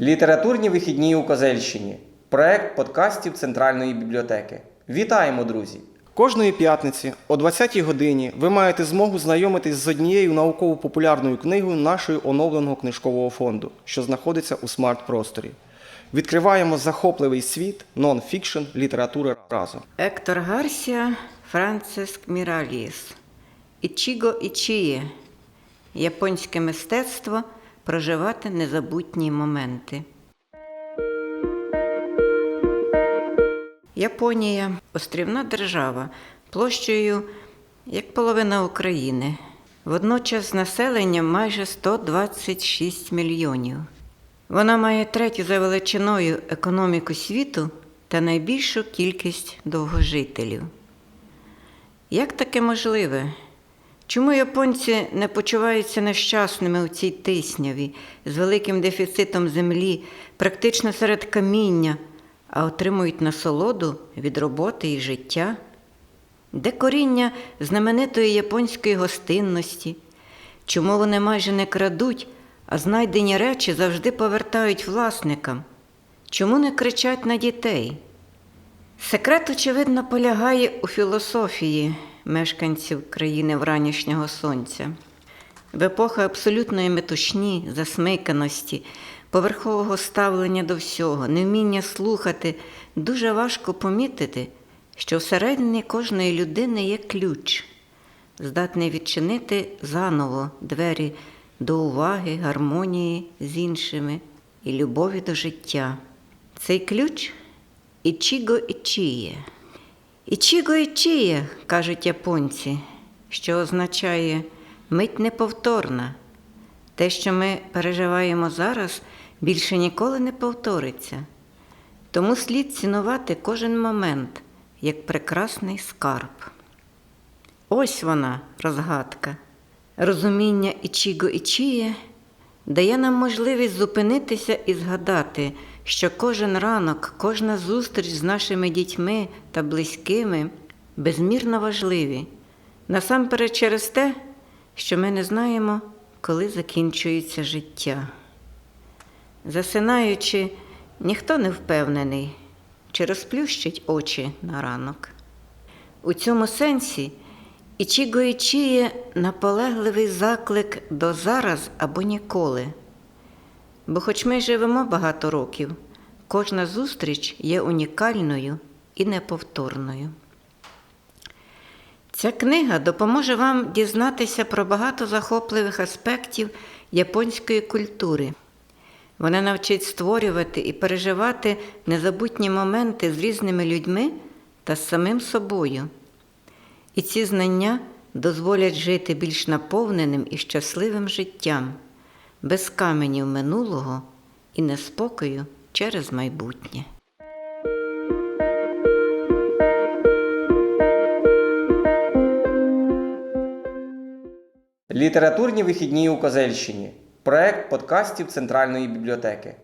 Літературні вихідні у Козельщині. Проект подкастів Центральної бібліотеки. Вітаємо, друзі! Кожної п'ятниці о 20-й годині ви маєте змогу знайомитись з однією науково-популярною книгою нашого оновленого книжкового фонду, що знаходиться у смарт-просторі. Відкриваємо захопливий світ нон-фікшн літератури разом. Ектор Гарсія, Франциск Міраліс. Ічіго Ічіє. Японське мистецтво проживати незабутні моменти. Японія острівна держава площею як половина України. Водночас з населенням майже 126 мільйонів. Вона має третю за величиною економіку світу та найбільшу кількість довгожителів. Як таке можливе? Чому японці не почуваються нещасними у цій тисняві, з великим дефіцитом землі, практично серед каміння, а отримують насолоду від роботи і життя? Де коріння знаменитої японської гостинності? Чому вони майже не крадуть, а знайдені речі завжди повертають власникам? Чому не кричать на дітей? Секрет, очевидно, полягає у філософії мешканців країни вранішнього сонця. В епоху абсолютної метушні, засмиканості, поверхового ставлення до всього, невміння слухати, дуже важко помітити, що всередині кожної людини є ключ, здатний відчинити заново двері до уваги, гармонії з іншими і любові до життя. Цей ключ Ічіго Ічіє. Ічіго Ічіє, кажуть японці, що означає мить неповторна. Те, що ми переживаємо зараз, більше ніколи не повториться. Тому слід цінувати кожен момент як прекрасний скарб. Ось вона, розгадка. Розуміння Ічіго Ічіє дає нам можливість зупинитися і згадати, що кожен ранок, кожна зустріч з нашими дітьми та близькими безмірно важливі, насамперед через те, що ми не знаємо, коли закінчується життя. Засинаючи, ніхто не впевнений, чи розплющить очі на ранок. У цьому сенсі Ічіго Ічіє наполегливий заклик до зараз або ніколи. Бо, хоч ми живемо багато років, кожна зустріч є унікальною і неповторною. Ця книга допоможе вам дізнатися про багато захопливих аспектів японської культури. Вона навчить створювати і переживати незабутні моменти з різними людьми та з самим собою. І ці знання дозволять жити більш наповненим і щасливим життям, без каменів минулого і неспокою через майбутнє. Літературні вихідні у Козельщині. Проект подкастів Центральної бібліотеки.